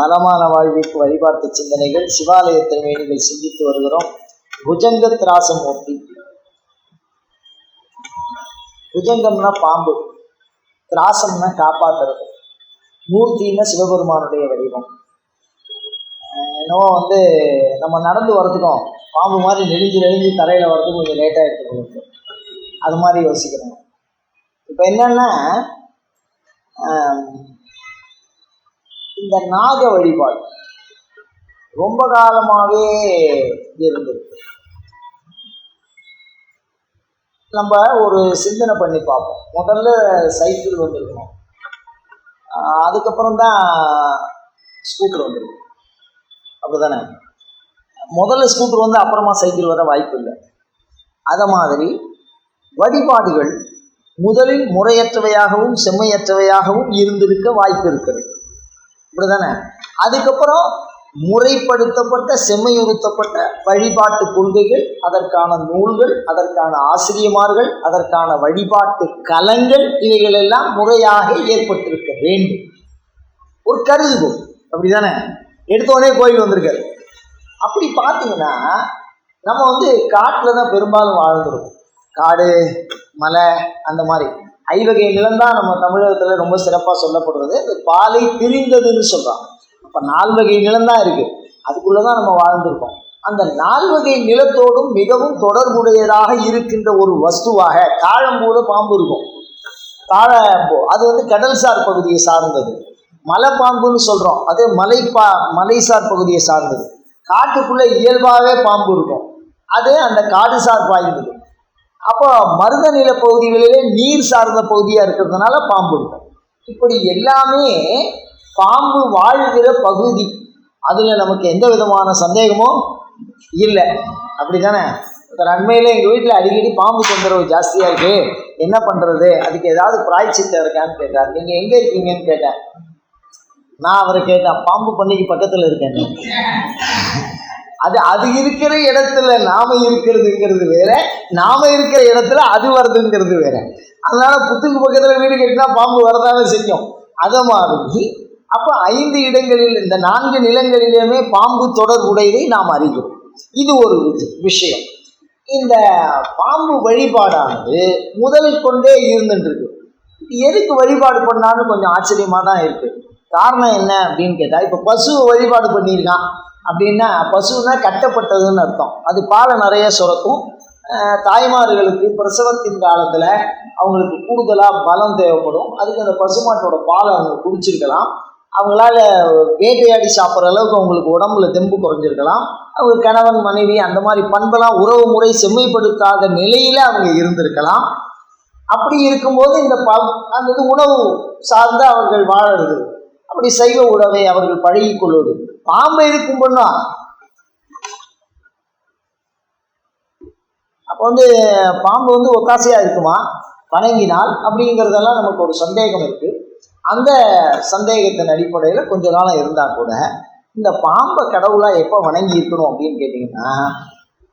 மனமான வாழ்விற்கு வழிபாட்டு சிந்தனைகள் சிவாலய திருமேனிகள் சிந்தித்து வருகிறோம். புஜங்க திராசமூர்த்தி புஜங்கம்னா பாம்பு. திராசம்னா காப்பாற்றுறது மூர்த்தின்னா சிவபெருமானுடைய வடிவம். அஹ் என்னவோ வந்து நம்ம நடந்து வர்றதுக்கும் பாம்பு மாதிரி நெளிஞ்சு நெளிஞ்சு தரையில் வர்றதுக்கு கொஞ்சம் லேட்டாக எடுத்துக்கணும் அது மாதிரி யோசிக்கிறோம். இப்போ என்னன்னா இந்த நாக வழிபாடு ரொம்ப காலமாகவே இருந்தது. நம்ம ஒரு சிந்தனை பண்ணி பார்ப்போம். முதல்ல சைக்கிள் வந்திருக்கணும். அதுக்கப்புறம் தான் ஸ்கூட்டர் வந்திருக்கு அப்படிதானே? முதல்ல ஸ்கூட்டர் வந்து அப்புறமா சைக்கிள் வர வாய்ப்பு இல்லை. அதை மாதிரி வழிபாடுகள் முதலில் முறையற்றவையாகவும் செம்மையற்றவையாகவும் இருந்திருக்க வாய்ப்பு இருக்கிறது. இப்படிதானே அதுக்கப்புறம் முறைப்படுத்தப்பட்ட செம்மையுறுத்தப்பட்ட வழிபாட்டு கொள்கைகள் அதற்கான நூல்கள் அதற்கான ஆசிரியமார்கள் அதற்கான வழிபாட்டு கலங்கள் இவைகள் எல்லாம் முறையாக ஏற்பட்டிருக்க வேண்டும். ஒரு கருதுகோள் அப்படிதானே? எடுத்தோடனே கோயில் வந்திருக்காரு. அப்படி பார்த்தீங்கன்னா நம்ம வந்து காட்டில் தான் பெரும்பாலும் வாழ்ந்துருக்கோம். காடு மலை அந்த மாதிரி. ஐவகை நிலம் தான் நம்ம தமிழகத்தில் ரொம்ப சிறப்பாக சொல்லப்படுறது. அது பாலை திரிந்ததுன்னு சொல்கிறாங்க அப்போ நால்வகை நிலம் தான் இருக்குது அதுக்குள்ளே தான் நம்ம வாழ்ந்திருக்கோம். அந்த நால்வகை நிலத்தோடும் மிகவும் தொடர்புடையதாக இருக்கின்ற ஒரு வஸ்துவாக தாழம்பூல பாம்பு இருக்கும். தாழம்பூ அது வந்து கடல்சார் பகுதியை சார்ந்தது. மலை பாம்புன்னு சொல்கிறோம் அது மலைப்பா மலைசார் பகுதியை சார்ந்தது. காட்டுக்குள்ளே இயல்பாகவே பாம்பு இருக்கும். அது அந்த காடுசார் பாய்ந்தது. அப்போ மருத நில பகுதிகளிலே நீர் சார்ந்த பகுதியாக இருக்கிறதுனால பாம்பு இருக்கும் இப்படி எல்லாமே பாம்பு வாழ்கிற பகுதி. அதில் நமக்கு எந்த விதமான சந்தேகமும் இல்லை. அப்படி தானே ஒருத்தர் அண்மையில் எங்கள் வீட்டில் அடிக்கடி பாம்பு தொந்தரவு ஜாஸ்தியாக இருக்குது என்ன பண்ணுறது அதுக்கு ஏதாவது பிராய்ச்சித்தம் இருக்கான்னு கேட்டார். நீங்கள் எங்கே இருக்கீங்கன்னு கேட்டேன். நான் அவரை கேட்டேன். பாம்பு பண்ணைக்கு பக்கத்தில் இருக்கேன் அது அது இருக்கிற இடத்துல நாம இருக்கிறதுங்கிறது வேற நாம இருக்கிற இடத்துல அது வருதுங்கிறது வேற. அதனால புத்துக்கு பக்கத்துல வீடு கட்டினா பாம்பு வரதானே செய்யும். அதை மாதிரி அப்போ ஐந்து இடங்களில் இந்த நான்கு நிலங்களிலுமே பாம்பு தொடர்புடையதை நாம் அறிகிறோம். இது ஒரு விஷயம். இந்த பாம்பு வழிபாடானது முதல் கொண்டே இருந்துட்டு எதுக்கு வழிபாடு பண்ணான்னு கொஞ்சம் ஆச்சரியமாக தான் இருக்கு. காரணம் என்ன அப்படின்னு கேட்டால் இப்போ பசுவை வழிபாடு பண்ணியிருக்கான். அப்படின்னா பசுனா கட்டப்பட்டதுன்னு அர்த்தம். அது பாலை நிறைய சுரக்கும். தாய்மார்களுக்கு பிரசவத்தின் காலத்தில் அவங்களுக்கு கூடுதலாக பலம் தேவைப்படும். அதுக்கு அந்த பசுமாட்டோட பாலை அவங்க குடிச்சிருக்கலாம். அவங்களால வேட்டையாடி சாப்பிட்ற அளவுக்கு அவங்களுக்கு உடம்புல தெம்பு குறைஞ்சிருக்கலாம். அவங்க கணவன் மனைவி அந்த மாதிரி பண்பெல்லாம் உறவு முறை செம்மைப்படுத்தாத நிலையில் அவங்க இருந்திருக்கலாம். அப்படி இருக்கும்போது இந்த ப அந்த இது உணவு சார்ந்து அவர்கள் வாழறது. அப்படி சைவ உணவை அவர்கள் பழகிக் கொள்வது பாம்பை இருக்கும் பொண்ணா அப்போ வந்து பாம்பு வந்து ஒத்தாசையாக இருக்குமா? வணங்கினால் அப்படிங்கிறதெல்லாம் நமக்கு ஒரு சந்தேகம் இருக்குது அந்த சந்தேகத்தின் அடிப்படையில் கொஞ்ச காலம் இருந்தால் கூட இந்த பாம்பை கடவுளாக எப்போ வணங்கி இருக்கணும் அப்படின்னு கேட்டிங்கன்னா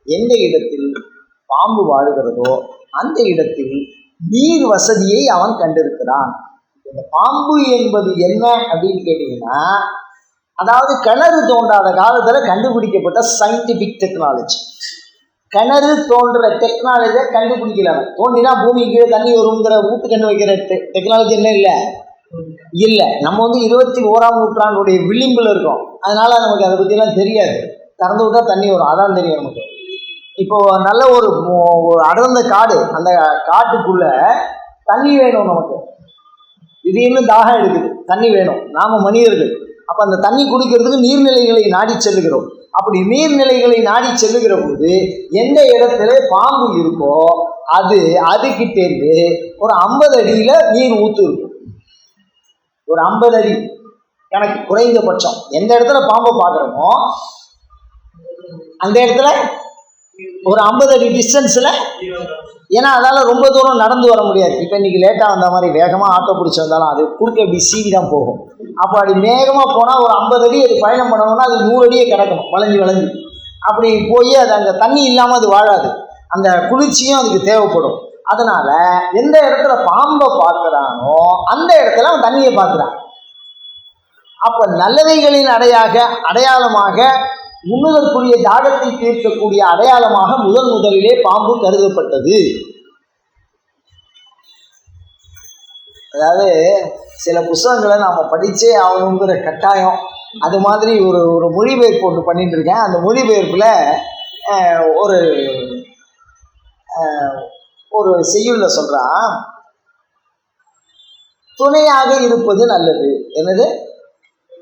எந்த இடத்தில் பாம்பு வாழுகிறதோ அந்த இடத்தில் நீர் வசதியை அவன் கண்டிருக்கிறான். இந்த பாம்பு என்பது என்ன அப்படின்னு கேட்டிங்கன்னா அதாவது கிணறு தோண்டாத காலத்தில் கண்டுபிடிக்கப்பட்ட சயின்டிஃபிக் டெக்னாலஜி கிணறு தோன்ற டெக்னாலஜியை கண்டுபிடிக்கல. தோண்டினா பூமி கீழே தண்ணி வருங்கிற ஊட்டு கண்ணு வைக்கிற டெ டெக்னாலஜி என்ன இல்லை? இல்லை. நம்ம வந்து இருபத்தி ஓராம் நூற்றாண்டுடைய விளிம்பில் இருக்கோம். அதனால நமக்கு அதை பற்றிலாம் தெரியாது. திறந்து விட்டால் தண்ணி வரும். அதான் தெரியும் நமக்கு. இப்போது நல்ல ஒரு ஒரு அடர்ந்த காடு. அந்த காட்டுக்குள்ளே தண்ணி வேணும் நமக்கு. திடீர்னு தாகம் எடுக்குது. தண்ணி வேணும். நாம மனிதர்கள். அப்போ அந்த தண்ணி குடிக்கிறதுக்கு நீர்நிலைகளை நாடி செல்லுகிறோம். அப்படி நீர்நிலைகளை நாடி செல்லுகிற போது எந்த இடத்துல பாம்பு இருக்கோ அது அதுக்கிட்டேருந்து ஒரு ஐம்பது அடியில் நீர் ஊத்து இருக்கும் ஒரு ஐம்பது அடி. எனக்கு குறைந்தபட்சம். எந்த இடத்துல பாம்பை பார்க்குறோமோ அந்த இடத்துல ஒரு ஐம்பது அடி டிஸ்டன்ஸில் ஏன்னா அதால் ரொம்ப தூரம் நடந்து வர முடியாது. இப்போ இன்றைக்கி லேட்டாக வந்த மாதிரி வேகமாக ஆட்டோ பிடிச்சி வந்தாலும் அது குறுக்க இப்படி சீவி தான் போகும். அப்போ அப்படி வேகமாக போனால் ஒரு ஐம்பது அடி அது பயணம் பண்ணணும்னா அது நூறு அடியே கிடக்கணும். வளைஞ்சு வளைஞ்சு. அப்படி போய் அது அங்கே தண்ணி இல்லாமல் அது வாழாது. அந்த குளிர்ச்சியும் அதுக்கு தேவைப்படும். அதனால் எந்த இடத்துல பாம்பை பார்க்குறானோ அந்த இடத்துல அவன் தண்ணியை பார்க்குறான். அப்போ நல்லவைகளின் அடையாக அடையாளமாக உண்ணுதற்குரிய தாகத்தை தீர்க்கக்கூடிய அடையாளமாக முதல் முதலிலே பாம்பு கருதப்பட்டது. அதாவது சில புஸ்தகங்களை நாம் படித்தே ஆகணுங்கிற கட்டாயம். அது மாதிரி ஒரு ஒரு மொழிபெயர்ப்பு ஒன்று பண்ணிட்டு இருக்கேன் அந்த மொழிபெயர்ப்பில் ஒரு ஒரு செய்யுள்ள சொல்கிறான் துணையாக இருப்பது நல்லது. என்னது?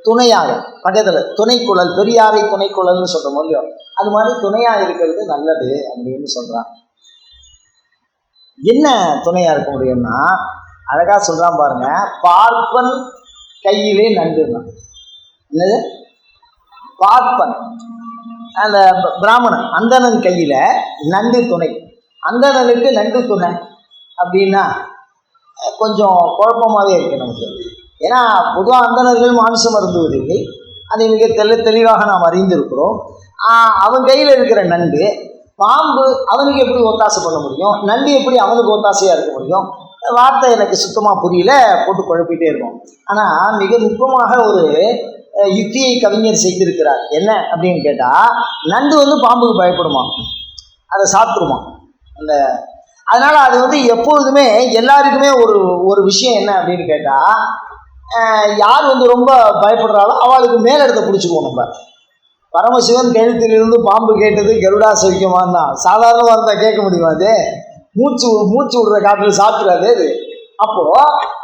துணையாக பக்கத்தில் துணைக்குழல் பெரியாரை துணைக்குழல்னு சொல்கிறோம் இல்லையோ அது மாதிரி துணையாக இருக்கிறது நல்லது அப்படின்னு சொல்கிறான் என்ன துணையாக இருக்க முடியும்னா அழகாக சொல்கிறான் பாருங்க பார்ப்பன் கையிலே நண்டுதான் என்னது? பார்ப்பன். அந்த பிராமணன் அந்தணன் கையில் நண்டு துணை. அந்தணனுக்கு நண்டு துணை அப்படின்னா கொஞ்சம் குழப்பமாகவே இருக்கு நமக்கு. ஏன்னா பொதுவாக அந்தனர்கள் மாமிசம் அருந்துவதில்லை. அதை மிக தெல்ல தெளிவாக நாம் அறிந்திருக்கிறோம். அவன் கையில் இருக்கிற நண்டு பாம்பு அவனுக்கு எப்படி ஒத்தாசை பண்ண முடியும்? நண்டு எப்படி அவனுக்கு ஒத்தாசையாக இருக்க முடியும்? வார்த்தை எனக்கு சுத்தமாக புரியல போட்டு குழப்பிட்டே இருக்கும் ஆனால் மிக நுட்பமாக ஒரு யுக்தியை கவிஞர் செய்திருக்கிறார். என்ன அப்படின்னு கேட்டால் நண்டு வந்து பாம்புக்கு பயப்படுமா? அதை சாப்பிட்ருமா அந்த அதனால் அது வந்து எப்பொழுதுமே எல்லாருக்குமே ஒரு ஒரு விஷயம் என்ன அப்படின்னு கேட்டால் யார் வந்து ரொம்ப பயப்படுறாளோ அவளுக்கு மேலிடத்தை பிடிச்சிக்குவோம் நம்ம. பரமசிவன் கழுத்திலிருந்து பாம்பு கேட்டது கருடா சவிக்கமான்னா தான். சாதாரணமாக இருந்தால் கேட்க முடியாது மூச்சு மூச்சு விடுற காற்றில் சாப்பிட்றாது அது. அப்போது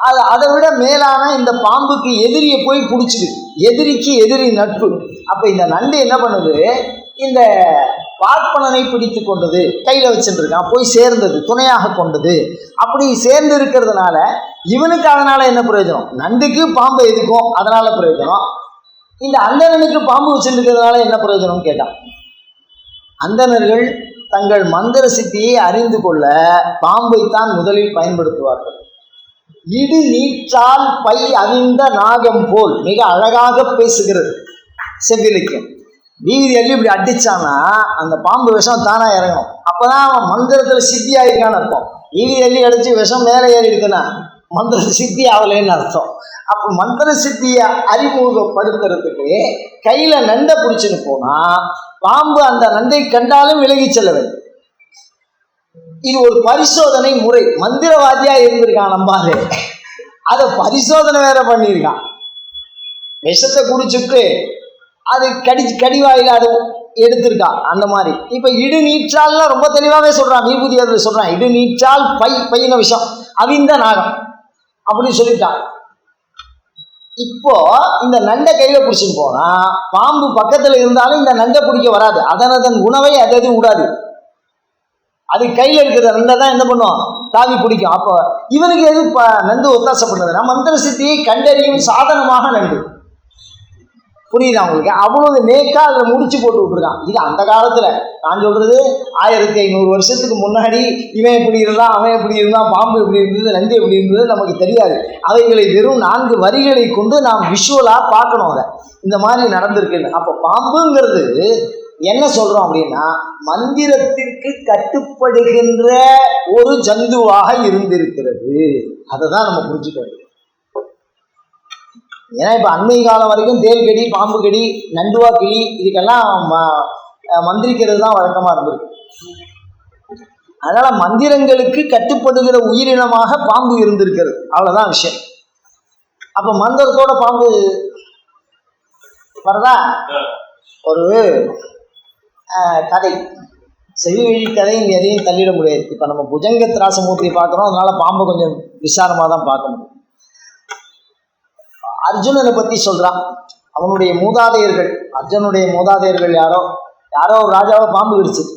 அது அதை விட மேலான இந்த பாம்புக்கு எதிரியை போய் பிடிச்சிது எதிரிக்கு எதிரி நட்பு. அப்போ இந்த நண்டு என்ன பண்ணுது? இந்த பார்ப்பனனை பிடித்து கொண்டது. கையில் வச்சுருக்கான். போய் சேர்ந்தது துணையாக கொண்டது. அப்படி சேர்ந்து இருக்கிறதுனால இவனுக்கு அதனால் என்ன பிரயோஜனம்? நண்டுக்கு பாம்பு எதுக்கும்? அதனால் பிரயோஜனம். இந்த அந்தணனுக்கு பாம்பு வச்சுருக்கிறதுனால என்ன பிரயோஜனம்னு கேட்டான். அந்தணர்கள் தங்கள் மந்திர சித்தியை அறிந்து கொள்ள பாம்பைத்தான் முதலில் பயன்படுத்துவார்கள். இடு நீற்றால் பை அறிந்த நாகம் போல் மிக அழகாக பேசுகிறது. செவ்விலிக்கம் நீதி அள்ளி இப்படி அடிச்சானா அந்த பாம்பு விஷம் தானா இறங்கணும் அப்பதான் அவன் மந்திரத்துல சித்தி ஆயிருக்கான்னு அர்த்தம். நீதி அள்ளி அடிச்சு விஷம் மேலே ஏறி இருக்குன்னா மந்திர சித்தி ஆகலைன்னு அர்த்தம். அப்போ மந்திர சித்தியை அறிமுகப்படுத்துறதுக்கு கையில நண்டை பிடிச்சின்னு போனா பாம்பு அந்த நண்டை கண்டாலும் விலகி செல்ல வேண்டும். இது ஒரு பரிசோதனை முறை. மந்திரவாதியா இருந்திருக்கான் நம்பாதே. அதை பரிசோதனை வேற பண்ணியிருக்கான். விஷத்தை குடிச்சுட்டு அது கடி கடிவாயில் அது எடுத்திருக்கான் அந்த மாதிரி. இப்போ இடு நீற்றால்லாம் ரொம்ப தெளிவாகவே சொல்கிறான் விபூதி அதில் சொல்கிறான் இடு நீற்றால் பை பையன விஷம் அவிந்த நாகம் அப்படின்னு சொல்லிட்டான். இப்போ இந்த நண்டை கையில பிடிச்சிட்டு போனா பாம்பு பக்கத்துல இருந்தாலும் இந்த நண்டை பிடிக்க வராது. அதன் அதன் உணவை அது அது விடாது அது கையில இருக்கிற நண்டை தான் என்ன பண்ணும்? தாவி பிடிக்கும் அப்போ இவனுக்கு எது நண்டு ஒத்தாசை பண்ணுதுன்னா மந்திர சித்தியை கண்டறியும் சாதனமாக நண்டு. புரியுதா உங்களுக்கு? அவ்வளவு நேக்கா அதில் முடிச்சு போட்டு விட்டுருக்கான். இது அந்த காலத்துல. நான் சொல்றது ஆயிரத்தி ஐநூறு வருஷத்துக்கு முன்னாடி இவன் எப்படி இருந்தான் அவன் எப்படி இருந்தான் பாம்பு எப்படி இருந்தது நந்தி எப்படி இருந்தது நமக்கு தெரியாது. அவைகளை வெறும் நான்கு வரிகளை கொண்டு நாம் விஷுவலா பார்க்கணும் அதை. இந்த மாதிரி நடந்திருக்குன்னு அப்போ பாம்புங்கிறது என்ன சொல்றோம் அப்படின்னா மந்திரத்திற்கு கட்டுப்படுகின்ற ஒரு ஜந்துவாக இருந்திருக்கிறது. அதை தான் நம்ம புரிஞ்சுக்க வேண்டும் ஏன்னா இப்போ அண்மை காலம் வரைக்கும் தேல் கடி பாம்பு கடி நண்டுவா கிளி இதுக்கெல்லாம் ம- மந்திரிக்கிறது தான் வழக்கமாக இருந்திருக்கு. அதனால் மந்திரங்களுக்கு கட்டுப்படுகிற உயிரினமாக பாம்பு இருந்திருக்கிறது. அவ்வளோதான் விஷயம். அப்போ மந்திரத்தோட பாம்பு வரதா ஒரு கதை. செவிவழி கதை இங்கே எதையும் தள்ளிட முடியாது. இப்போ நம்ம புஜங்க திராசமூர்த்தியை பார்க்குறோம் அதனால பாம்பை கொஞ்சம் விசாரமாக தான் பார்க்க முடியும் அர்ஜுனனை பற்றி சொல்கிறான் அவனுடைய மூதாதையர்கள் அர்ஜுனுடைய மூதாதையர்கள் யாரோ? யாரோ ஒரு ராஜாவை பாம்பு கடிச்சது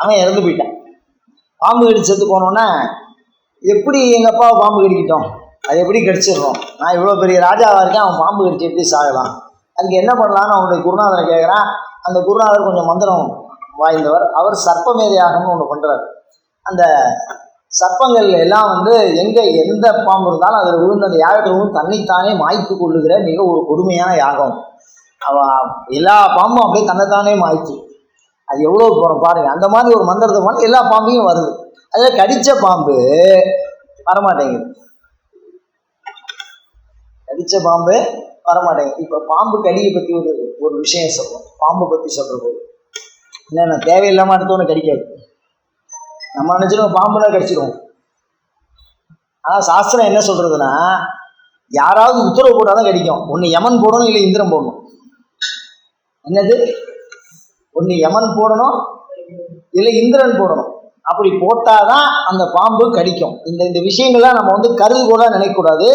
அவன் இறந்து போயிட்டான். பாம்பு கடிச்சது போனோன்னே எப்படி எங்கள் அப்பாவை பாம்பு கடிக்கிட்டோம்? அது எப்படி கடிச்சிடுறோம் நான் இவ்வளோ பெரிய ராஜாவாக இருக்கேன் அவன் பாம்பு கடிச்சு எப்படி சாகலாம்? அதுக்கு என்ன பண்ணலான்னு அவனுடைய குருநாதரை கேட்குறான் அந்த குருநாதர் கொஞ்சம் மந்திரம் வாய்ந்தவர். அவர் சர்ப்பமேதையாகம்னு ஒன்று பண்ணுறார் அந்த சர்ப்பங்கள் எல்லாம் வந்து எங்கே எந்த பாம்பு இருந்தாலும் அதில் விழுந்த அந்த யாகத்தில் தன்னைத்தானே மாய்த்து கொள்ளுகிற மிக ஒரு கொடுமையான யாகம். அவ எல்லா பாம்பும் அப்படியே தன்னைத்தானே மாய்த்து. அது எவ்வளோ போகிறோம் பாருங்கள் அந்த மாதிரி ஒரு மந்திரத்தை போனால் எல்லா பாம்பையும் வருது. அதில் கடித்த பாம்பு வரமாட்டேங்குது. கடித்த பாம்பு வரமாட்டேங்குது. இப்போ பாம்பு கடியை பற்றி ஒரு ஒரு விஷயம் சொல்லுவோம் பாம்பை பற்றி சொல்கிறது என்னென்ன தேவையில்லாமல் அடுத்தவனை கடிக்காது. நம்ம நினச்சிருவோம் பாம்புனா கடிச்சிருவோம் ஆனால் சாஸ்திரம் என்ன சொல்கிறதுனா யாராவது உத்தரவு போட்டால் தான் கடிக்கும். ஒன்று யமன் போடணும் இல்லை இந்திரன் போடணும். என்னது? ஒன்று யமன் போடணும் இல்லை இந்திரன் போடணும். அப்படி போட்டால் தான் அந்த பாம்பு கடிக்கும். இந்த இந்த விஷயங்கள்லாம் நம்ம வந்து கருதுகோளாக நினைக்கக்கூடாது.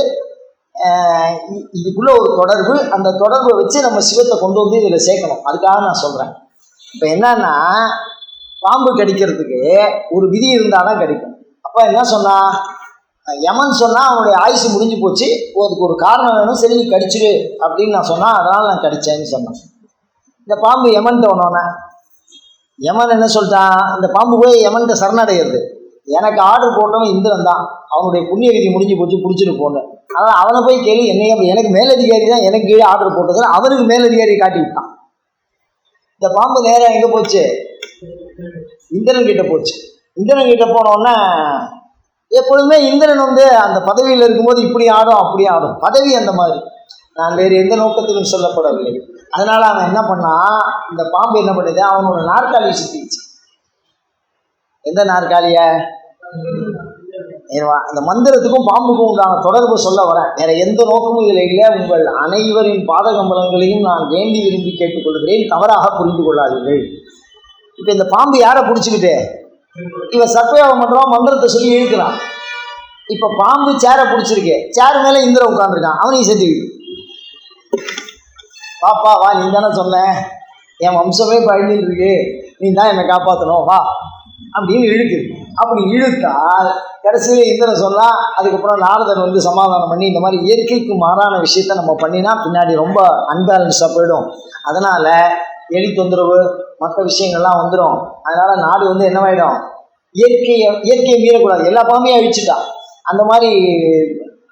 இதுக்குள்ளே இதுக்குள்ள ஒரு தொடர்பு. அந்த தொடர்பை வச்சு நம்ம சிவத்தை கொண்டு வந்து இதில் சேர்க்கணும். அதுக்காக நான் சொல்கிறேன் இப்போ என்னன்னா பாம்பு கடிக்கிறதுக்கு ஒரு விதி இருந்தால் தான் கிடைக்கும். அப்போ என்ன சொன்னா யமன் சொன்னால் அவனுடைய ஆயுசு முடிஞ்சு போச்சு அதுக்கு ஒரு காரணம் வேணும் சரி நீ கடிச்சிரு அப்படின்னு நான் சொன்னேன் அதனால் நான் கடிச்சேன்னு சொன்னேன். இந்த பாம்பு யமன்ட்ட ஒன்றோன்னே யமன் என்ன சொல்லிட்டான் இந்த பாம்பு போய் யமன்ட்ட சரணடைகிறது எனக்கு ஆர்டர் போட்டவன் இந்திரன் தான். அவனுடைய புண்ணிய விதி முடிஞ்சு போச்சு பிடிச்சிட்டு போனேன். அதனால் அவனை போய் கேள்வி என்னைய எனக்கு மேலதிகாரி தான் எனக்கு கீழே ஆர்டர் போட்டது அவனுக்கு மேலதிகாரி காட்டி விட்டான். இந்த பாம்பு நேராக எங்கே போச்சு? இந்திரன் கிட்ட போச்சு. இந்திரன் கிட்ட போனோடனே எப்பொழுதுமே இந்திரன் வந்து அந்த பதவியில் இருக்கும்போது இப்படி ஆடும் அப்படி ஆடும். பதவி அந்த மாதிரி. நான் வேறு எந்த நோக்கத்திலும் சொல்லப்படவில்லை. அதனால் அவன் என்ன பண்ணான் இந்த பாம்பு என்ன பண்ணுது? அவனோட நாற்காலியை சுற்றிச்சு எந்த நாற்காலிய? இந்த மந்திரத்துக்கும் பாம்புக்கும் உண்டான தொடர்பு சொல்ல வரேன். வேற எந்த நோக்கமும் இதில் இல்லை உங்கள் அனைவரின் பாதகம்பலங்களையும் நான் வேண்டி விரும்பி கேட்டுக்கொள்கிறேன். தவறாக புரிந்து கொள்ளாதீர்கள். இப்போ இந்த பாம்பு யாரை பிடிச்சிக்கிட்டு? இவன் சர்ப்பயோகம் பண்ணுறான் மந்திரத்தை சொல்லி இழுக்கிறான். இப்போ பாம்பு சேரை பிடிச்சிருக்கு. சேர் மேலே இந்திரன் உட்காந்துருக்கான் அவனையும் சேர்த்துக்கிட்டு பாப்பா வா நீ தானே சொன்னேன் என் வம்சமே பயந்துட்டு இருக்கு. நீ தான் என்னை காப்பாற்றணும் வா. அப்படின்னு இழுக்குது அப்படி இழுத்தால் கடைசியில் இந்திரன் சொன்னால் அதுக்கப்புறம் நாரதன் வந்து சமாதானம் பண்ணி இந்த மாதிரி இயற்கைக்கு மாறான விஷயத்த நம்ம பண்ணினா பின்னாடி ரொம்ப அன்பேலன்ஸாக போயிடும். அதனால் எலி தொந்தரவு மற்ற விஷயங்கள்லாம் வந்துடும் அதனால் நாடு வந்து என்னவாயிடும்? இயற்கையை இயற்கையை மீறக்கூடாது. எல்லா பாம்பையும் அழிச்சிட்டா. அந்த மாதிரி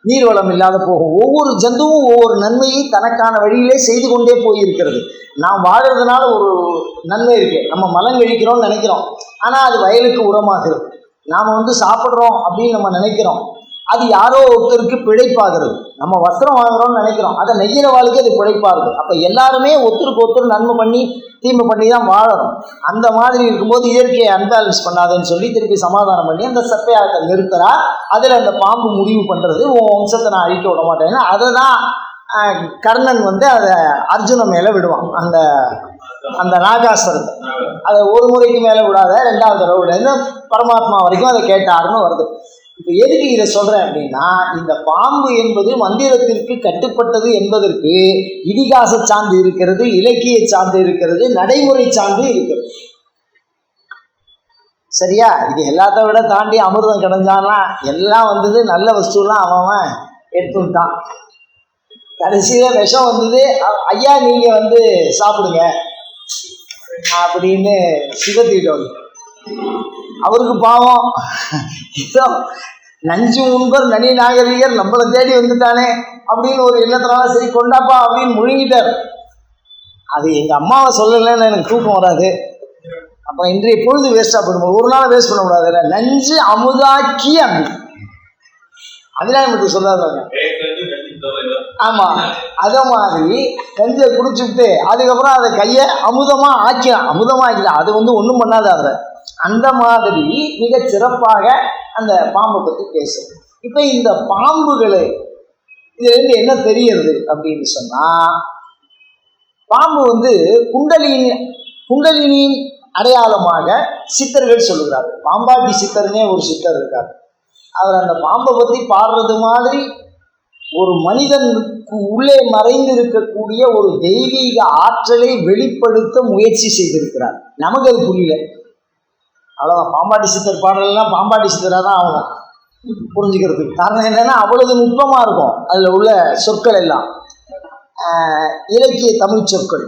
நீர் வளம் இல்லாத போகும். ஒவ்வொரு ஜந்துவும் ஒவ்வொரு நன்மையை தனக்கான வழியிலே செய்து கொண்டே போயிருக்கிறது. நாம் வாழறதுனால ஒரு நன்மை இருக்குது நம்ம மலம் கழிக்கிறோம்னு நினைக்கிறோம். ஆனால் அது வயலுக்கு உரமாகுது நாம் வந்து சாப்பிட்றோம் அப்படின்னு நம்ம நினைக்கிறோம். அது யாரோ ஒருத்தருக்கு பிழைப்பாகிறது. நம்ம வஸ்திரம் வாங்குறோம்னு நினைக்கிறோம். அதை நெய்யிற வாழ்க்கை அது பிழைப்பாகுது அப்போ எல்லாருமே ஒருத்தருக்கு ஒருத்தர் நன்மை பண்ணி தீமை பண்ணி தான் வாழறோம் அந்த மாதிரி இருக்கும்போது இயற்கையை அன்பேலன்ஸ் பண்ணாதுன்னு சொல்லி திருப்பி சமாதானம் பண்ணி அந்த சப்பையாகத்தை நிறுத்துறா. அதில் அந்த பாம்பு முடிவு பண்ணுறது உன் வம்சத்தை நான் அழிக்க விட மாட்டேன்னு அதை தான் கர்ணன் வந்து அதை அர்ஜுன மேலே விடுவான். அந்த அந்த நாகாசுரத்தை அதை ஒரு முறைக்கு மேலே விடாத ரெண்டாவது தடவை விடாது. பரமாத்மா வரைக்கும் அதை கேட்டாருன்னு வருது. இப்போ எதுக்கு இதை சொல்கிறேன் அப்படின்னா இந்த பாம்பு என்பது மந்திரத்திற்கு கட்டுப்பட்டது என்பதற்கு இதிகாச சான்று இருக்கிறது இலக்கிய சான்று இருக்கிறது நடைமுறை சான்று இருக்கிறது. சரியா? இது எல்லாத்த விட தாண்டி அமிர்தம் கிடைஞ்சானா எல்லாம் வந்தது நல்ல வஸ்துலாம் அவன் அவன் எடுத்துட்டான். கடைசியில் விஷம் வந்தது ஐயா நீங்கள் வந்து சாப்பிடுங்க. அப்படின்னு சிவத்திட்டோம் அவருக்கு பாவம். ஏதோ நஞ்சு உண்பர் நனி நாகரிகர் நம்மளை தேடி வந்துட்டானே அப்படின்னு ஒரு எண்ணத்தினால சரி கொண்டாப்பா அப்படின்னு முழுங்கிட்டார். அது எங்கள் அம்மாவை சொல்லலைன்னு எனக்கு தூக்கம் வராது. அப்புறம் இன்றைய பொழுது வேஸ்ட்டாக போயிடும்? ஒரு நாள் வேஸ்ட் பண்ண கூடாது. நஞ்சு அமுதாக்கி அப்படி அதெல்லாம் நமக்கு சொல்லாதாங்க ஆமாம் அதை மாதிரி கஞ்சியை குடிச்சுட்டு அதுக்கப்புறம் அதை கையை அமுதமாக ஆக்கிடும் அமுதமாக ஆக்கிடும் அது வந்து ஒன்றும் பண்ணாத அதை அந்த மாதிரி மிக சிறப்பாக அந்த பாம்பை பற்றி பேசும் இப்போ இந்த பாம்புகளை இதுலேருந்து என்ன தெரியுது அப்படின்னு சொன்னால் பாம்பு வந்து குண்டலினி குண்டலினியின் அடையாளமாக சித்தர்கள் சொல்லுகிறார்கள். பாம்பாட்டி சித்தர்னே ஒரு சித்தர் இருக்கார். அவர் அந்த பாம்பை பற்றி பாடுறது மாதிரி ஒரு மனிதனுக்கு உள்ளே மறைந்து இருக்கக்கூடிய ஒரு தெய்வீக ஆற்றலை வெளிப்படுத்த முயற்சி செய்திருக்கிறார். நமக்கு அது புரியல. அவ்வளோதான் பாம்பாட்டி சித்தர் பாடலாம் பாம்பாட்டி சித்தராக தான் ஆகணும். புரிஞ்சுக்கிறதுக்கு. காரணம் என்னென்னா அவ்வளவு நுட்பமாக இருக்கும். அதில் உள்ள சொற்கள் எல்லாம். இலக்கிய தமிழ் சொற்கள்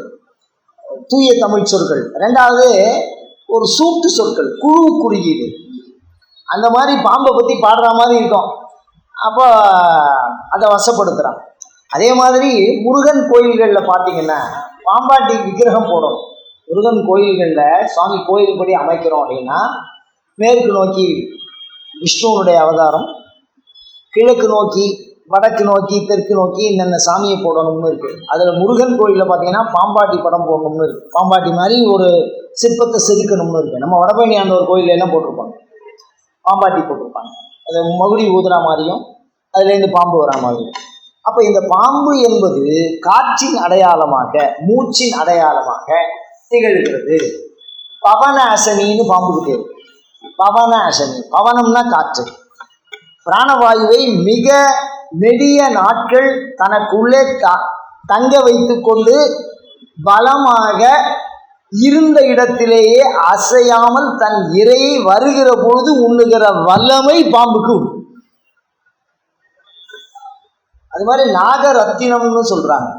தூய தமிழ் சொற்கள். ரெண்டாவது ஒரு சூட்டு சொற்கள் குழு குறியீடு அந்த மாதிரி பாம்பை பற்றி பாடுற மாதிரி இருக்கும். அப்போ அதை வசப்படுத்துகிறான் அதே மாதிரி முருகன் கோயில்களில் பார்த்தீங்கன்னா பாம்பாட்டி விக்கிரகம் போடும். முருகன் கோயில்களில் சுவாமி கோயில்படி அமைக்கிறோம் அப்படின்னா மேற்கு நோக்கி விஷ்ணுவனுடைய அவதாரம் கிழக்கு நோக்கி வடக்கு நோக்கி தெற்கு நோக்கி என்னென்ன சாமியை போடணும்னு இருக்குது அதில் முருகன் கோயிலில் பார்த்தீங்கன்னா பாம்பாட்டி படம் போடணும்னு இருக்குது பாம்பாட்டி மாதிரி ஒரு சிற்பத்தை செதுக்கணும்னு இருக்குது நம்ம வடபழனி ஆண்டவர் கோயிலில் எல்லாம் போட்டிருப்பாங்க. பாம்பாட்டி போட்டிருப்பாங்க. அது மகுடி ஊதுறா மாதிரியும் அதுலேருந்து பாம்பு வரா மாதிரியும். அப்போ இந்த பாம்பு என்பது காற்றின் அடையாளமாக மூச்சின் அடையாளமாக திகழ்கிறது பவனாசனின்னு பாம்புக்கு பேர் பவன பவனம்னா காற்று. பிராணவாயுவை மிக நெடிய நாட்கள் தனக்குள்ளே த தங்க வைத்து கொண்டு பலமாக இருந்த இடத்திலேயே அசையாமல் தன் இரையை வருகிற பொழுது உண்ணுகிற வல்லமை பாம்புக்கு அது மாதிரி நாகரத்தினம்னு சொல்றாங்க.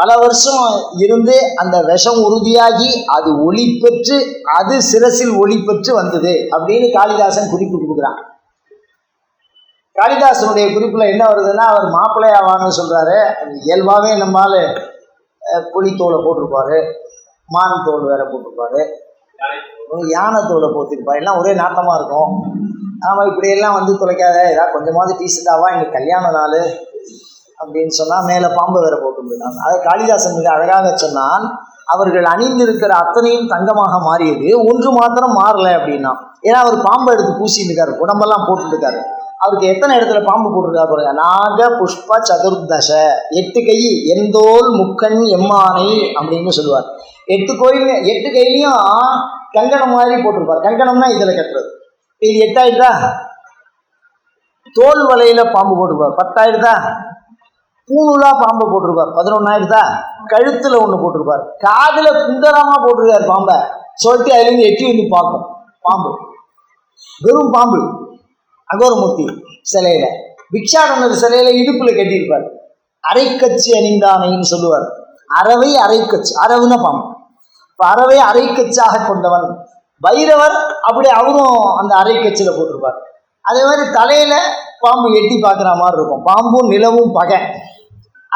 பல வருஷம் இருந்து அந்த விஷம் உறுதியாகி அது ஒளி பெற்று அது சிரசில் ஒளி பெற்று வந்தது அப்படின்னு காளிதாசன் குறிப்பு கொடுக்குறான். காளிதாசனுடைய குறிப்பில் என்ன வருதுன்னா அவர் மாப்பிள்ளையாவான்னு சொல்கிறாரு இயல்பாகவே நம்மால் புலித்தோலை போட்டிருப்பாரு. மான் தோல் வேற போட்டிருப்பாரு. யானை தோலை போத்திருப்பாரு. எல்லாம் ஒரே நாட்டமாக இருக்கும். ஆமாம் இப்படியெல்லாம் வந்து தொலைக்காத ஏதாவது கொஞ்சமாவது டீசெண்டாவா எங்கள் கல்யாண நாள். அப்படின்னு சொன்னால் மேலே பாம்பு வேற போட்டுருந்தாங்க அதை காளிதாசன் மிக அழகாக சொன்னான் அவர்கள் அணிந்திருக்கிற அத்தனையும் தங்கமாக மாறியது ஒன்று மாத்திரம் மாறலை அப்படின்னா. ஏன்னா அவர் பாம்பை எடுத்து பூசிட்டுருக்காரு உடம்பெல்லாம் போட்டுருக்காரு. அவருக்கு எத்தனை இடத்துல பாம்பு போட்டிருக்காரு பாருங்க நாக புஷ்ப சதுர்தச எட்டு கை எந்தோல் முக்கண் எம்மானை அப்படின்னு சொல்லுவார். எட்டு கோயில் எட்டு கையிலையும் கங்கணம் மாதிரி போட்டிருப்பார். கங்கணம்னா இதில் கட்டுறது. இது எட்டாயிடுதா தோல் வலையில் பாம்பு போட்டிருப்பார். பத்தாயிடுதா பூணுலா பாம்பை போட்டிருப்பார். பதினொன்னாயிடுதா கழுத்துல ஒன்று போட்டிருப்பார். காதுல குண்டரமா போட்டிருக்காரு பாம்பை. சொல்லிட்டு அதுலேருந்து எட்டி வந்து பார்க்கும். பாம்பு. வெறும் பாம்பு. அகோரமூர்த்தி சிலையில. பிக்ஷாடனர் சிலையில இடுப்புல கட்டியிருப்பார். அரைக்கச்சி அணிந்தானைன்னு சொல்லுவார். அறவை அரைக்கச்சு. அரவுன பாம்பு. இப்போ அறவை அரைக்கச்சாக கொண்டவன் பைரவர் அப்படி அவரும் அந்த அரைக்கச்சில் போட்டிருப்பார். அதே மாதிரி தலையில பாம்பு எட்டி பார்க்குற மாதிரி இருக்கும். பாம்பும் நிலவும் பகை.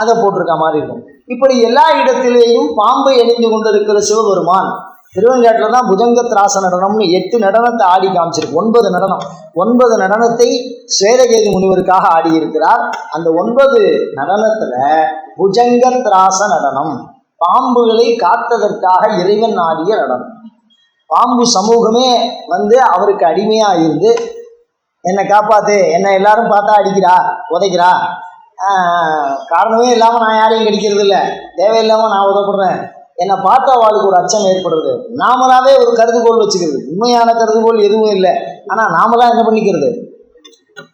அதை போட்டிருக்க மாதிரி இருக்கும். இப்படி எல்லா இடத்திலேயும் பாம்பை அணிந்து கொண்டிருக்கிற சிவபெருமான் திருவங்காட்டில் தான் புஜங்க திராச நடனம்னு எட்டு நடனத்தை ஆடி காமிச்சிருக்கு ஒன்பது நடனம். ஒன்பது நடனத்தை ஸ்வேதகேது முனிவருக்காக ஆடியிருக்கிறார். அந்த ஒன்பது நடனத்தில் புஜங்க திராச நடனம் பாம்புகளை காத்ததற்காக இறைவன் ஆடிய நடனம். பாம்பு சமூகமே வந்து அவருக்கு அடிமையாக இருந்து என்னை காப்பாத்து என்னை எல்லாரும் பார்த்தா அடிக்கிறா உதைக்கிறா காரணமே இல்லாமல் நான் யாரையும் கிடைக்கிறது இல்லை தேவையில்லாமல் நான் உதவப்படுறேன் என்னை பார்த்தா அவளுக்கு ஒரு அச்சம் ஏற்படுறது. நாமளாவே ஒரு கருதுகோள் வச்சுக்கிறது. உண்மையான கருதுகோள் எதுவும் இல்லை. ஆனால் நாமளா என்ன பண்ணிக்கிறது?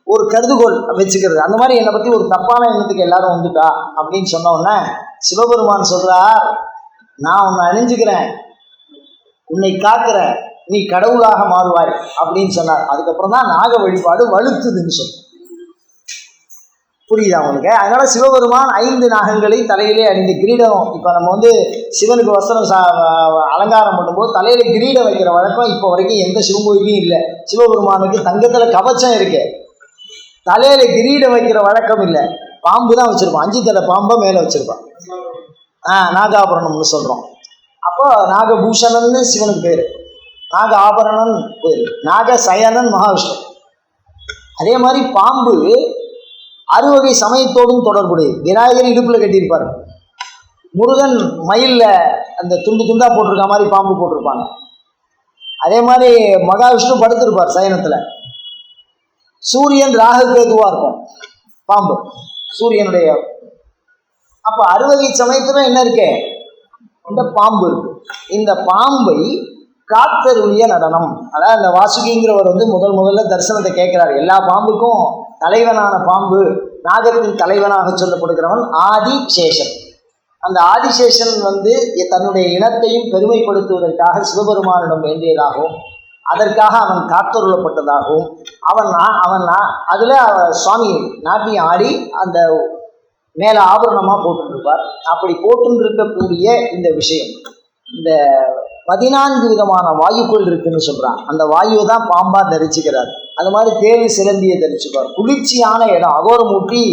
ஒரு கருதுகோள் வச்சுக்கிறது. அந்த மாதிரி என்னை பற்றி ஒரு தப்பான எண்ணத்துக்கு எல்லாரும் வந்துட்டா அப்படின்னு சொன்ன உடனே சிவபெருமான் சொல்கிறார் நான் உன்னை அணிஞ்சுக்கிறேன் உன்னை காக்கிறேன். நீ கடவுளாக மாறுவாய். அப்படின்னு சொன்னார். அதுக்கப்புறம் தான் நாக வழிபாடு வலுத்துதுன்னு சொன்னார். புரியுதா உங்களுக்கு? அதனால சிவபெருமான் ஐந்து நாகங்களை தலையிலே அணிந்து கிரீடம் இப்போ நம்ம வந்து சிவனுக்கு வஸ்திரம் சா அலங்காரம் பண்ணும்போது தலையில கிரீடம் வைக்கிற வழக்கம் இப்போ வரைக்கும் எந்த சிவன் கோயிலையும் இல்லை. சிவபெருமானுக்கு தங்கத்தில் கவச்சம் இருக்கு. தலையில கிரீடம் வைக்கிற வழக்கம் இல்லை. பாம்பு தான் வச்சிருப்பான். அஞ்சு தலை பாம்பை மேலே வச்சிருப்பான். ஆ நாகாபரணம்னு சொல்கிறோம் அப்போ நாகபூஷணன்னு சிவனுக்கு பேர். நாக ஆபரணன் பேர். நாக சயனன் மகாவிஷ்ணு. அதே மாதிரி பாம்பு அறுவகை சமயத்தோடும் தொடர்புடையது. விநாயகர் இடுப்பில் கட்டியிருப்பார். முருகன் மயிலில் அந்த துண்டு துண்டாக போட்டிருக்க மாதிரி பாம்பு போட்டிருப்பாங்க. அதே மாதிரி மகாவிஷ்ணு படுத்திருப்பார் சயனத்தில். சூரியன் ராகுக்கேதுவாக இருக்கும். பாம்பு. சூரியனுடைய அப்போ அறுவகை சமயத்தில் என்ன இருக்கு? இந்த பாம்பு இருக்கு. இந்த பாம்பை காத்தருளிய நடனம். அதாவது அந்த வாசுகிங்கிறவர் வந்து முதல் முதல்ல தரிசனத்தை கேட்குறாரு. எல்லா பாம்புக்கும் தலைவனான பாம்பு நாகத்தின் தலைவனாக சொல்லப்படுகிறவன் ஆதிசேஷன். அந்த ஆதிசேஷன் வந்து தன்னுடைய இனத்தையும் பெருமைப்படுத்துவதற்காக சிவபெருமானிடம் வேண்டியதாகவும் அதற்காக அவன் காத்தொருளப்பட்டதாகவும் அவன் அவன் அதில் சுவாமி நாட்டியம் ஆடி அந்த மேலே ஆபரணமாக போட்டுருப்பார். அப்படி போட்டுருக்கக்கூடிய இந்த விஷயம். இந்த பதினான்கு விதமான வாயுக்கள் இருக்குன்னு சொல்கிறான் அந்த வாயுவை தான் பாம்பாக தரிச்சுக்கிறார். அது மாதிரி தேவி சிலந்தியை தரிச்சுப்பார் குளிர்ச்சியான இடம். அகோரமூட்டி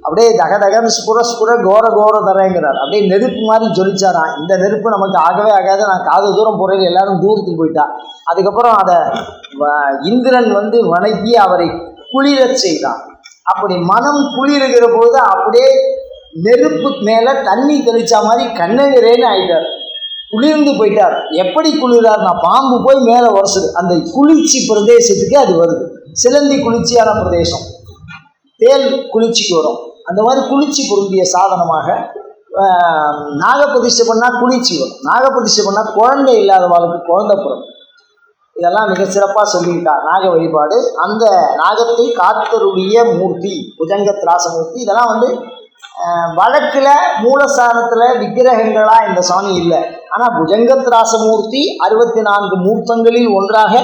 அப்படியே தகதகன்னு ஸ்புர ஸ்புர கோர கோர தரேங்கிறார். அப்படியே நெருப்பு மாதிரி ஜொலிச்சாராம் இந்த நெருப்பு நமக்கு ஆகவே ஆகாது. நான் காது தூரம் போகிறேன் எல்லாரும் தூரத்துக்கு போயிட்டா. அதுக்கப்புறம் அதை வ- இந்திரன் வந்து வணங்கி அவரை குளிரச் செய்தான். அப்படி மனம் குளிருகிற போது அப்படியே நெருப்பு மேலே தண்ணி தெளிச்ச மாதிரி கண்ணகிறேன்னு ஆயிட்டார். குளிர்ந்து போயிட்டார். எப்படி குளிரார்னா பாம்பு போய் மேலே உரசுது. அந்த குளிர்ச்சி பிரதேசத்துக்கு அது வருது. சிலந்தி குளிர்ச்சியான பிரதேசம். தேல் குளிர்ச்சிக்கு வரும். அந்த மாதிரி குளிர்ச்சி பொருந்திய சாதனமாக ஆஹ், நாகப்பிரதிஷ்டை பண்ணால் குளிர்ச்சி வரும். நாகப்பிரதிஷ்டை பண்ணால் குழந்தை இல்லாதவளுக்கு குழந்தை பிறகு இதெல்லாம் மிக சிறப்பாக சொல்லியிருக்கார் நாக வழிபாடு. அந்த நாகத்தை காத்தருடைய மூர்த்தி புஜங்க திராசமூர்த்தி இதெல்லாம் வந்து வழக்குல மூலஸ்தானத்தில் விக்கிரகங்களா இந்த சாமி இல்லை. ஆனால் புஜங்கத்ராசமூர்த்தி அறுபத்தி நான்கு மூர்த்தங்களில் ஒன்றாக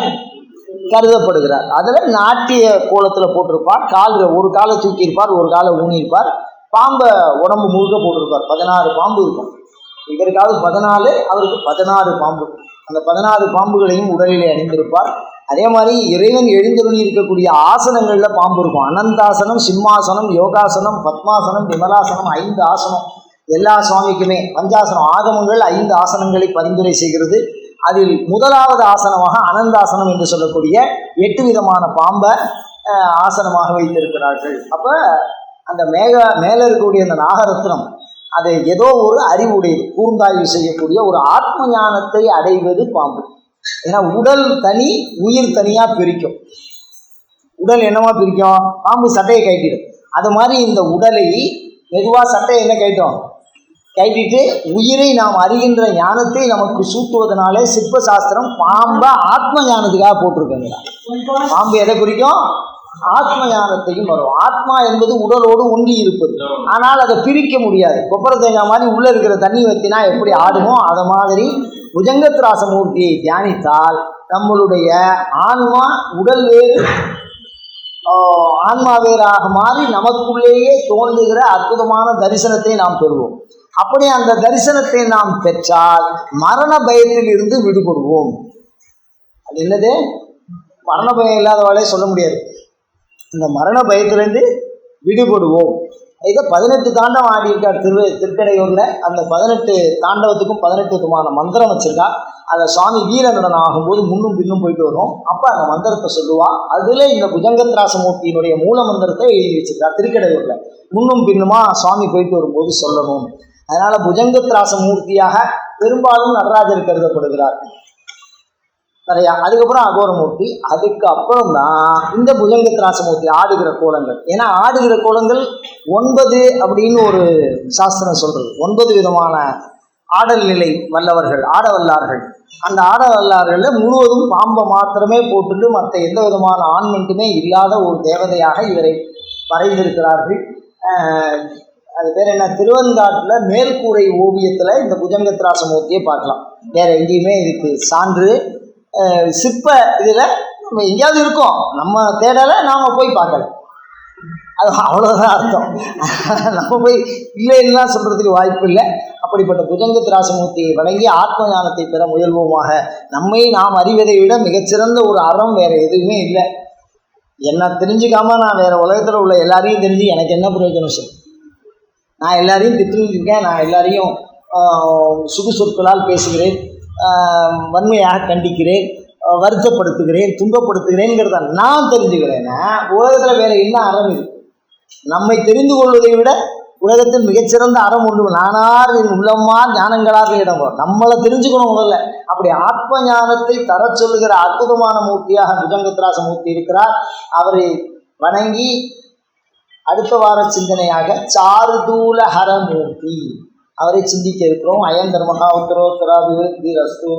கருதப்படுகிறார். அதில் நாட்டிய கோலத்தில் போட்டிருப்பார். கால் ஒரு காலை தூக்கியிருப்பார் ஒரு காலை ஊனியிருப்பார். பாம்பை உடம்பு முழுக்க போட்டிருப்பார். பதினாறு பாம்பு இருக்கும். இவருக்காவது பதினாலு அவருக்கு பதினாறு பாம்பு. அந்த பதினாறு பாம்புகளையும் உடலிலே அணிந்திருப்பார். அதே மாதிரி இறைவன் எழுந்தருளி இருக்கக்கூடிய ஆசனங்களில் பாம்பு இருக்கும். அனந்தாசனம் சிம்மாசனம் யோகாசனம் பத்மாசனம் விமலாசனம் ஐந்து ஆசனம். எல்லா சுவாமிக்குமே பஞ்சாசனம் ஆகமங்கள் ஐந்து ஆசனங்களை பரிந்துரை செய்கிறது. அதில் முதலாவது ஆசனமாக அனந்தாசனம் என்று சொல்லக்கூடிய எட்டு விதமான பாம்பை ஆசனமாக வைத்திருக்கிறார்கள். அப்போ அந்த மேக மேலே இருக்கக்கூடிய அந்த நாகரத்னம் அது ஏதோ ஒரு அறிவுடையது. கூர்ந்தாய்வு செய்யக்கூடிய ஒரு ஆத்ம ஞானத்தை அடைவது பாம்பு. ஏன்னா உடல் தனி உயிர் தனியாக பிரிக்கும். உடல் என்னவா பிரிக்கும்? பாம்பு சட்டையை கட்டிடும் அது மாதிரி இந்த உடலை மெதுவாக சட்டையை என்ன கட்டோம் கட்டிட்டு உயிரை நாம் அறிகின்ற ஞானத்தை நமக்கு சூட்டுவதனாலே சிற்ப சாஸ்திரம் பாம்பை ஆத்ம ஞானத்துக்காக போட்டிருக்காங்க பாம்பு எதை குறிக்கும்? ஆத்ம ஞானத்தையும் வரும். ஆத்மா என்பது உடலோடு ஒன்றி இருப்பது. ஆனால் அதை பிரிக்க முடியாது. கொப்பரை தேங்காய் மாதிரி உள்ளே இருக்கிற தண்ணி வத்தினா எப்படி ஆடுமோ அதை மாதிரி புஜங்கத்ராச மூர்த்தியை தியானித்தால் நம்மளுடைய ஆன்மா உடல் வேறு ஆன்மாவேராக ஆன்மா வேறாக மாறி நமக்குள்ளேயே தோன்றுகிற அற்புதமான தரிசனத்தை நாம் பெறுவோம். அப்படி அந்த தரிசனத்தை நாம் பெற்றால் மரண பயத்தில் இருந்து விடுபடுவோம். அது என்னது? மரண பயம் இல்லாதவாளே சொல்ல முடியாது. இந்த மரண பயத்திலிருந்து விடுபடுவோம். இதை பதினெட்டு தாண்டவம் ஆடியிருக்கார் திரு திருக்கடையூரில். அந்த பதினெட்டு தாண்டவத்துக்கும் பதினெட்டு விதமான மந்திரம் வச்சிருக்கா. அதை சுவாமி வீரநடனம் ஆகும்போது முன்னும் பின்னும் போயிட்டு வரும். அப்போ அந்த மந்திரத்தை சொல்லுவா. அதில் இந்த புஜங்கத்ராசமூர்த்தியினுடைய மூல மந்திரத்தை எழுதி வச்சிருக்கா திருக்கடையூரில். முன்னும் பின்னுமா சுவாமி போயிட்டு வரும்போது சொல்லணும். அதனால் புஜங்கத்ராசமூர்த்தியாக பெரும்பாலும் நடராஜர் கருதப்படுகிறார். நிறையா. அதுக்கப்புறம் அகோரமூர்த்தி. அதுக்கப்புறம் தான் இந்த புஜங்கத்ராசமூர்த்தி ஆடுகிற கோலங்கள். ஏன்னா ஆடுகிற கோலங்கள் ஒன்பது அப்படின்னு ஒரு சாஸ்திரம் சொல்கிறது ஒன்பது விதமான ஆடல் நிலை வல்லவர்கள் ஆட வல்லார்கள். அந்த ஆட வல்லார்களில் முழுவதும் பாம்பை மாத்திரமே போட்டுட்டு மற்ற எந்த விதமான ஆண்மெண்ட்டுமே இல்லாத ஒரு தேவதையாக இவரை வரைந்திருக்கிறார்கள். அது பேர் என்ன? திருவெண்காட்டில் மேல்கூரை ஓவியத்தில் இந்த புஜங்கத்ராசமூர்த்தியை பார்க்கலாம். வேற எங்கேயுமே இதுக்கு சான்று சிற்ப இதில் நம்ம எங்கேயாவது இருக்கோம். நம்ம தேடலை நாம் போய் பார்க்கல அது அவ்வளோதான் அர்த்தம். நம்ம போய் இல்லைன்னா சொல்கிறதுக்கு வாய்ப்பு இல்லை. அப்படிப்பட்ட புஜங்கத்ராசமூர்த்தியை வழங்கி ஆத்ம ஞானத்தை பெற முயல்வோமாக நம்மை நாம் அறிவதை விட மிகச்சிறந்த ஒரு அறம் வேறு எதுவுமே இல்லை. என்ன தெரிஞ்சுக்காம நான் வேறு உலகத்தில் உள்ள எல்லாரையும் தெரிஞ்சு எனக்கு என்ன பிரயோஜனம் சொல்லு? நான் எல்லாரையும் திட்டிட்டு நான் எல்லாரையும் சுகுசொற்களால் சொற்களால் பேசுகிறேன். வன்மையாக கண்டிக்கிறேன் வருத்தப்படுத்துகிறேன் துன்பப்படுத்துகிறேங்கிறத நான் தெரிஞ்சுக்கிறேன்னா உலகத்தில் வேறு என்ன அறம் இது? நம்மை தெரிந்து கொள்வதை விட உலகத்தில் மிகச்சிறந்த அறம் உண்டு நானார் என் உள்ளம்மார் ஞானங்களாக இடம் வரும். நம்மளை தெரிஞ்சுக்கணும் முதல்ல. அப்படி ஆத்ம ஞானத்தை தர சொல்லுகிற அற்புதமான மூர்த்தியாக விஜங்கத்ராச மூர்த்தி இருக்கிறார். அவரை வணங்கி அடுத்த வார சிந்தனையாக சாருதூல ஹரமூர்த்தி அவரை சிந்திக்க இருக்கிறோம். அயன் தர்மகா உத்தரோத்தரா விருத்தி ரஸ்து